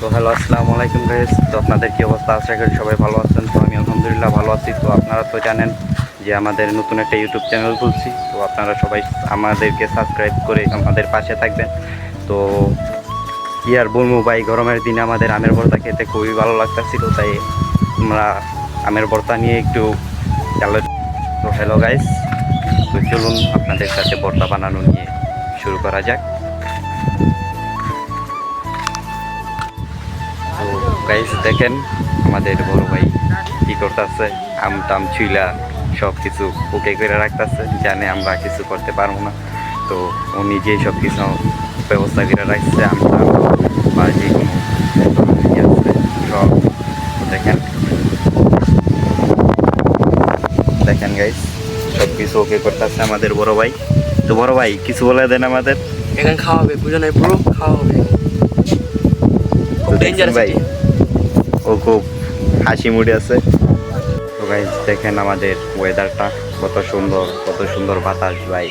তো হ্যালো আসসালামু আলাইকুম গাইস তো আপনাদের কি অবস্থা? আশা করি সবাই ভালো আছেন। তো আমি আলহামদুলিল্লাহ ভালো আছি। তো আপনারা তো জানেন যে আমাদের নতুন একটা ইউটিউব চ্যানেল খুলছি। তো আপনারা সবাই আমাদেরকে সাবস্ক্রাইব করে আমাদের পাশে থাকবেন। তো কি আর বলব ভাই, গরমের দিনে আমাদের আমের ভর্তা খেতে খুবই ভালো লাগতেছিল তাই আমরা আমের ভর্তা নিয়ে একটু তো হ্যালো গাইস তো চলুন আপনাদের সাথে ভর্তা বানানো নিয়ে শুরু করা যাক। গাইস দেখেন আমাদের বড় ভাই কি করতেছে? আম টাম ছুইলা সব কিছু ওকে করে রাখতেছে জানে আমরা কিছু করতে পারব না। তো ও নিজেই সব কিছু ব্যবস্থা করে রাখছে আম টাম বা যে কোনো সব। দেখেন। দেখেন গাইস সব কিছু ওকে করতেছে আমাদের বড় ভাই। তো বড় ভাই কিছু বলে দেন আমাদের। এখানে খাওয়া হবে বুঝো নাই পুরো খাওয়া হবে। তো দেখছেন ডেঞ্জারাস ভাই ও খুব হাসি মুডে আছে। তো ভাই দেখেন আমাদের ওয়েদারটা কত সুন্দর কত সুন্দর বাতাস ভাই।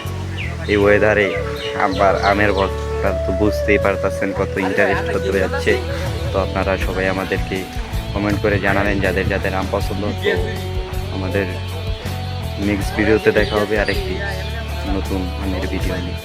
এই ওয়েদারে আবার আমের ভর্তা তো বুঝতেই পারতেছেন কত ইন্টারেস্ট হতে যাচ্ছে। তো আপনারা সবাই আমাদেরকে কমেন্ট করে জানাবেন যাদের যাদের আম পছন্দ। আমাদের নেক্সট ভিডিওতে দেখা হবে আরেকটি নতুন আমের ভিডিও নিয়ে।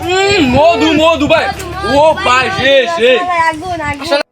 Hum, modo modo vai. Opa, gente!